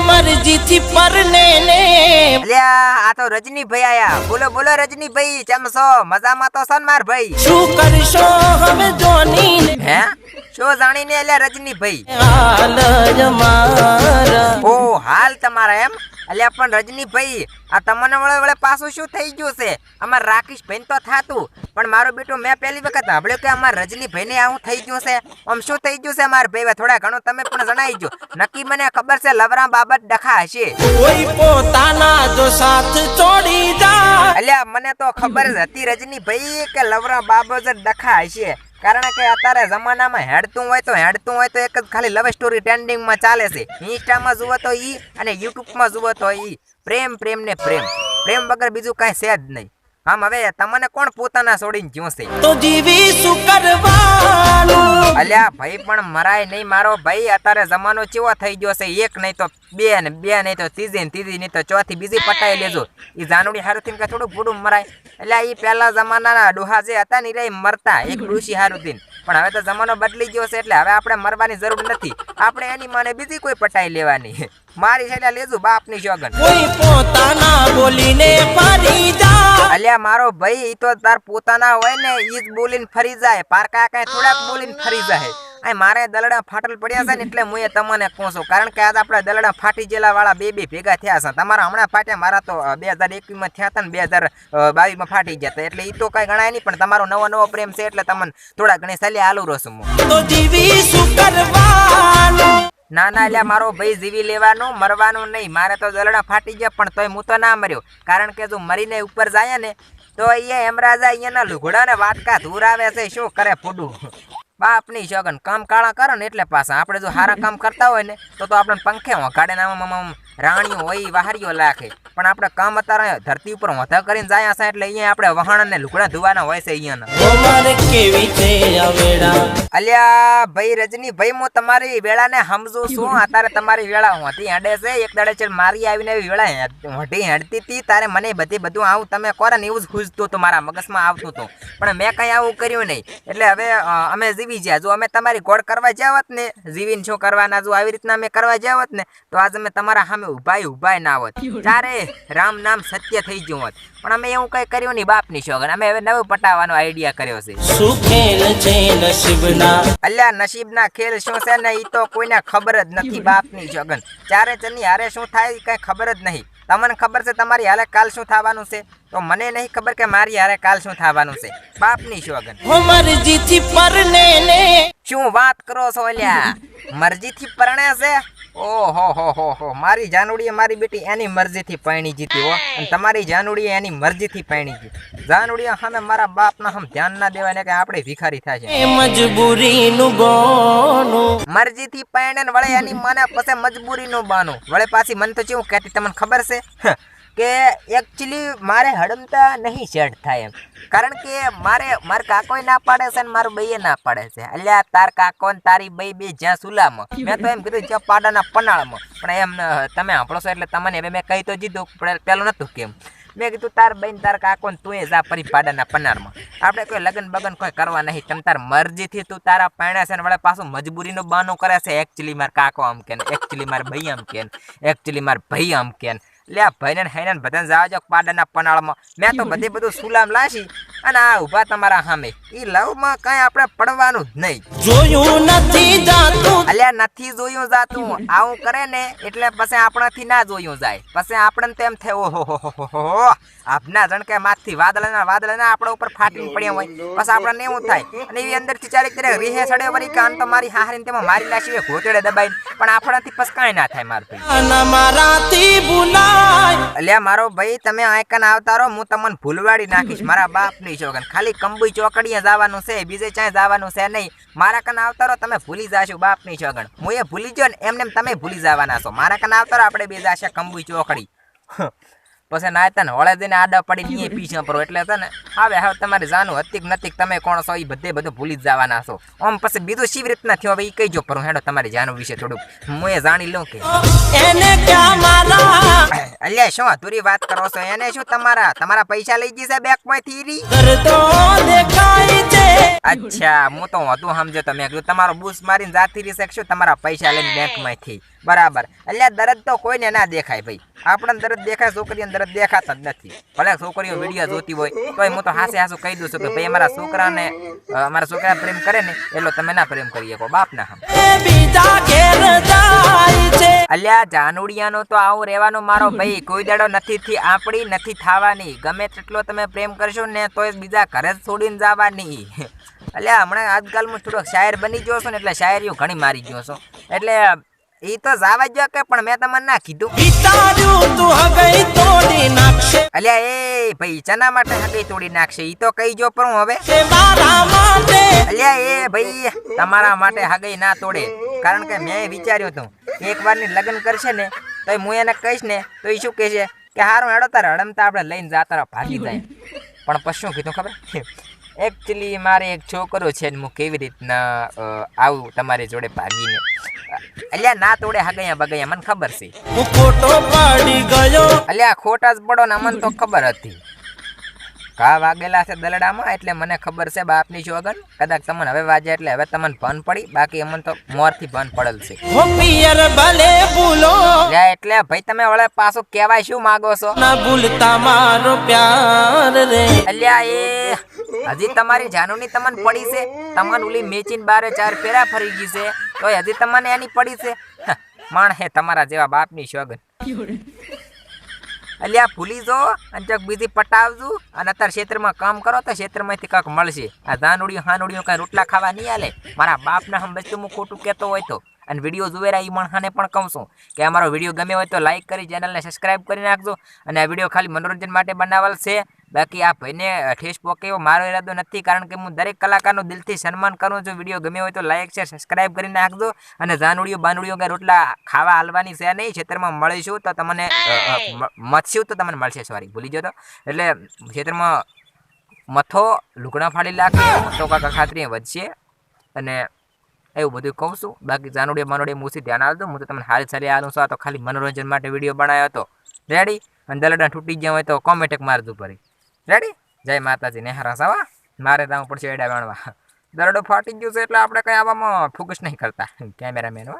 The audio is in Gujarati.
મરજીથી પરને ને. આ તો રજની ભાઈ આયા. બોલો બોલો રજનીભાઈ કેમ છો? મજામાં તો છો માર ભાઈ? શું કરશો હવે જોની હે? શું જાણીને એટલે રજનીભાઈ ઓ હાલ તમારા એમ? અલ્યા પણ રજનીભાઈ આ તમને વળે વળે પાછું શું થઈ ગયું છે? અમાર રાકેશભાઈ તો થાતું પણ મારો બેટો મેં પહેલી વખત સાંભળ્યું કે અમાર રજનીભાઈને આવું થઈ ગયું છે. આમ શું થઈ ગયું છે મારા ભાઈ થોડા ઘણું તમે પણ જણાવી જો નક્કી મને ખબર છે લવરા બાબત ડખા હશે. કોઈ પોતાના જો સાથ છોડી જા અલ્યા મને તો ખબર જ હતી રજનીભાઈ કે લવરા બાબત ડખા હશે. કારણ કે અત્યારે જમાનામાં હેડતું હોય તો હેડતું હોય તો એક જ ખાલી લવ સ્ટોરી ટ્રેન્ડિંગમાં ચાલે છે. ઇન્સ્ટામાં જુઓ તો ઈ અને યુટ્યુબમાં જુઓ તો ઈ. પ્રેમ પ્રેમ ને પ્રેમ. પ્રેમ વગર બીજું કાંઈ છે જ નહીં. આમ હવે તમને કોણ પોતાના છોડીને જ્યોશે તો જીવી શું કરવાનું. અલ્યા ભાઈ પણ મરાય નહીં મારો ભાઈ. અત્યારે જમાનો ચેવો થઈ ગયો છે? એક નહીં તો બે ને બે નહીં તો ત્રીજી ને ત્રીજી નહીં તો ચોથી. બીજી પટાઈ લેજો. એ જાનુડી હારું થઈને કે થોડું ભૂડું મરાય. એટલે એ પહેલા જમાનાના ડોહા જે હતા ને એ મરતા. એક ડોશી હારું થઈને પણ હવે તો જમાનો બદલી ગયો છે એટલે હવે આપણે મરવાની જરૂર નથી. આપણે એની માને બીજી કોઈ પટાઈ લેવાની. મારી છે લેજો બાપની ની કોઈ પોતાના બોલીને ફરી અલ્યા મારો ભાઈ તો તાર પોતાના હોય ને ઈ જ બોલીને ફરી જાય. પારકા કઈ થોડાક બોલીને ફરી જાય. આ મારે દલડા ફાટલ પડ્યા છે ને એટલે હું એ તમને કહું છું. કારણ કે આજે આપણે દલડા ફાટી ગયેલા વાળા બે બે ભેગા થયા છે. તમારા હમણાં ફાટ્યા મારા તો બે હજાર એકવીસમાં થયા હતા ને બે હજાર બાવીસમાં ફાટી ગયા હતા. એટલે એ તો કઈ ગણાય નહીં પણ તમારો નવો નવો પ્રેમ છે એટલે તમને થોડા ઘણી સલાહ આલું રસું હું. ના ના એટલે મારો ભાઈ જીવી લેવાનું મરવાનું નહીં. મારે તો દલડા ફાટી ગયા પણ તોય હું તો ના મર્યો. કારણ કે જો મરીને ઉપર જાય ને તો અહીંયા હેમરાજા અહીંયાના લુઘડા ને વાટકા ધૂર આવે છે. શું કરે ફૂડું? બાપની શોગન કામ કાળા કરો ને એટલે પાછા. આપણે જો સારા કામ કરતા હોય ને, તો તો આપણને પંખે વગાડે ને આમ આમ રાણીઓ હોય વાહરીઓ લાખે. પણ આપણે કામ અત્યારે ધરતી ઉપર વધા કરીને જાય છે એટલે અહીંયા આપણે વહાણ ને લુકડા ધોવાના હોય છે અહીંયાના. વેળા? અલ્યા ભાઈ રજની ભાઈ હું તમારી વેળાને સમજુ છું. અત્યારે તમારી વેળા હોતી હેડે છે. એક દાડે ચલ મારી આવીને વેળા હોટી હેડતી હતી તારે મને બધી બધું આવું તમે કરો ને એવું જ ખુજતું હતું મારા મગજમાં આવતું હતું. પણ મેં કઈ આવું કર્યું નહીં. એટલે હવે અમે જીવી ગયા જો અમે તમારી ગોળ કરવા જાવત ને જીવીને શું કરવાના? જો આવી રીતના અમે કરવા જાવત ને તો આજે અમે તમારા સામે ઉભાય ઉભાય ના હોત. ચારે રામ નામ સત્ય થઈ ગયું હોત. પણ અમે એવું કઈ કર્યું નહીં બાપની શોખ અમે હવે નવો પટાવવાનો આઈડિયા કર્યો છે. અલ્યા નસીબ ના અલ્યા નસીબના ખેલ શું છે ને? એ તો કોઈને ખબર જ નથી બાપની જગન. ચારે ચની હારે શું થાય કઈ ખબર જ નહીં. તમને ખબર છે તમારી હાલે કાલ શું થવાનું છે? તો મને નહીં ખબર કે મારી હારે કાલ શું થવાનું છે. બાપની શોગન મરજીથી પરણે ને શું વાત કરો છો અલ્યા? મરજીથી પરણે છે? ઓહો હો હો હો. મારી જાનુડીએ મારી બેટી એની મરજીથી પરણી જીતી હો. અને તમારી જાનુડીએ એની મરજીથી પરણી જીતી જાનુડીએ સામે મારા બાપના હમ ધ્યાન ના દેવાય ને કે આપણે ભિખારી થાય છે. મજબૂરી મજબૂરીનું ગોનું. મરજીથી પરણે વળે એની મને પછી મજબૂરીનું બાનું. વળે પાછી મને તો ચેવું કહેતી તમને ખબર છે? કે એકચ્યુઅલી મારે હડમતા નહીં સેટ થાય એમ. કારણ કે મારે, મારા કાકોય ના પાડે છે ને મારું ભાઈએ ના પાડે છે. અલ્યા, તાર કાકો ને તારી બે બે જ્યાં સુલામાં. મેં તો એમ કીધું જ્યાં પાડાના પનાળમાં. પણ એમ તમે સાંભળો છો એટલે તમને હવે મેં કહી તો દીધું, પણ પેલું નતું કેમ. મેં કીધું, તાર બેન તાર કાકો તું જા પરી પાડાના પનારમાં આપણે કોઈ લગન બગન કોઈ કરવા નહીં. તમ તાર મરજીથી તું તારા પાણ્યા છે ને વળે પાછું મજબૂરીનું બહાનું કરે છે. એકચ્યુઅલી માર કાકો આમ કે એકચ્યુઅલી માર ભાઈ આમ કે એકચ્યુઅલી માર ભાઈ આમ કે લે ભાઈને હૈને બધાને જાવા જો પાડાના પનાળમાં. મેં તો બધી બધું સુલામ લાશી અને આ ઊભા તમારા સામે. એ લવમાં કઈ આપણે પડવાનું જ નહીં. જોયું નથી જાતું. અલ્યા નથી જોયું જાતું. આવું કરે ને એટલે પછી આપણાથી ના જોયું જાય. પછી આપણને તેમ થાય ઓહો હો હો આપના જણ કે માથથી વાદળના વાદળના આપણા ઉપર ફાટી પડ્યા હોય. પછી આપણને એવું થાય. અને એવી અંદરથી ચારેક ત્યારે રીહે સડે વળી કાન તો મારી હારીને તેમાં મારી હોય ઘોતડે દબાઈને. પણ આપણાથી પછી કાંઈ ના થાય મારું મારાથી ભૂલાય અલ્યા મારો ભાઈ તમે આયકન આવતા રહો હું તમને ભૂલવાડી નાખીશ. મારા બાપની છોકન ખાલી કંબુઈ ચોકડીએ જવાનું છે બીજે ક્યાંય જવાનું છે નહીં. મારા કન આવતા રહો તમે ભૂલી જાશો બાપની છોકન હું એ ભૂલી જો ને એમને એમ તમે ભૂલી જવાના છો. મારા કન આવતા રહો આપણે બે જાશે કંબુ ચોકડી. પછી ના હતા ને વળે દઈને આડા પડી નહીં પીછે પરો એટલે હતા ને હવે હવે તમારે જાણું હતી નતીક નથી તમે કોણ છો એ બધે બધું ભૂલી જ જવાના છો. આમ પછી બીજું શી રીતના થયો? હવે એ કહીજો પર હેડો તમારી જાનું વિશે થોડુંક. હું એ જાણી લઉં કે. અલ્યા શું અધૂરી વાત કરો છો? એને શું તમારા તમારા પૈસા લઈ જશે બેંકમાંથી રી દેખાય અચ્છા, હું તો હતું સમજો તમે તમારો બુશ મારીને જાતી શકશો, તમારા પૈસા લઈને બેંકમાંથી. બરાબર. એટલે દરદ તો કોઈને ના દેખાય ભાઈ. આપણને દરદ દેખાય, છોકરીઓને દરદ દેખાતા જ નથી. ભલે છોકરીઓ વીડિયો જોતી હોય, તોય હું તો હાસે હાસું કહી દઉં છું કે ભાઈ, અમારા છોકરાને અમારા છોકરા પ્રેમ કરે ને, એટલો તમે ના પ્રેમ કરી શકો. બાપના હમ. અલ્યા, જાનુડિયાનો તો આવું રહેવાનો મારો ભાઈ. કોઈ દાડો નથી થી આપણી નથી થવાની. ગમે તેટલો તમે પ્રેમ કરશો ને, તોય બીજા ઘરે જ છોડીને જવાની. અલ્યા હમણાં આજકાલમાં થોડોક શાયર બની ગયો છો ને એટલે શાયરીઓ ઘણી મારી ગયો છો. એટલે એ તો જાવા જ કે પણ મેં તમને ના કીધું. અલ્યા એ ભાઈ ચના માટે હગઈ તોડી નાખશે. એ તો કહી જો પણ હવે. અલ્યા એ ભાઈ તમારા માટે હગઈ ના તોડે. કારણ કે મેં વિચાર્યું હતું એક વારની લગ્ન કરશે ને તો હું એને કહીશ ને તો એ શું કહેશે? કે હારું હેડો તારે હડમતા આપણે લઈને જાતા ભાગી જાય. પણ પછી શું કીધું ખબર? એકચ્યુઅલી મારે એક છોકરો છે ને હું કેવી રીતના આવું તમારી જોડે ભાગીને. અલ્યા ના તોડે હગૈયા બગયા મને ખબર છે. હું ખોટો પાડી ગયો. અલ્યા ખોટા જ પડો ને મને તો ખબર હતી. કા વાગેલા છે દલડામાં એટલે મને ખબર છે બાપની જોગન કદાચ તમને હવે વાજે એટલે હવે તમને ભન પડી. બાકી અમને તો મોરથી ભન પડેલ છે. એટલે ભાઈ તમે વળે પાછું કહેવાય શું માગો છો? ના ભૂલતા મારો પ્યાર રે. અલ્યા એ હજી તમારી જાનુની તમન પડી છે. તમન ઓલી મેચીન બારે ચાર ફેરા ફરી ગઈ છે. તો હજી તમને એની પડી છે. માણ હે તમારા જેવા બાપની શોગન. અલ્યા ભૂલી જો અને ચક બીજી પટાવજો અને અત્યારે ક્ષેત્રમાં કામ કરો તો ક્ષેત્રમાંથી કંઈક મળશે. આ ધાનુડિયું હાનુડિયું કાંઈ રોટલા ખાવા નહીં આલે. મારા બાપના હમ વસ્તુ હું ખોટું કહેતો હોય તો. અને વીડિયો જોવેરા એ મણહાને પણ કહું છું કે અમારો વીડિયો ગમે હોય તો લાઇક કરી ચેનલને સબસ્ક્રાઇબ કરી નાખજો. અને આ વીડિયો ખાલી મનોરંજન માટે બનાવેલ છે. બાકી આ ભાઈને ઠેસ પોકે એવો મારો ઈરાદો નથી કારણ કે હું દરેક કલાકારનું દિલથી સન્માન કરું છું. વીડિયો ગમે હોય તો લાઈક છે સબસ્ક્રાઇબ કરી નાખજો. અને જાનુડીઓ બાનુડીઓ કે રોટલા ખાવા હાલવાની છે નહીં ખેતરમાં મળીશું તો તમને મથશું તો તમને મળશે. સોરી ભૂલી જતો એટલે ક્ષેત્રમાં મથો લુગણા ફાડી લાગે એવું તો કાકા ખાતરી વધશે. અને એવું બધું કહું છું. બાકી જાનુડીઓ બાનુડીઓ મૂસી ધ્યાન આવતું હું તો તમને હારી સારી આલું છું. આ તો ખાલી મનોરંજન માટે વીડિયો બનાવ્યો હતો. રેડી અને દલડા તૂટી ગયા હોય તો કોમેન્ટેક મારતું પડી રેડી જય માતાજી, નેહરા સવા? મારે ત્યાં પડશે એડા વાણવા દરડો ફાટી ગયું છે એટલે આપણે કંઈ આવામાં ફોકસ નહીં કરતા. કેમેરામેન હો.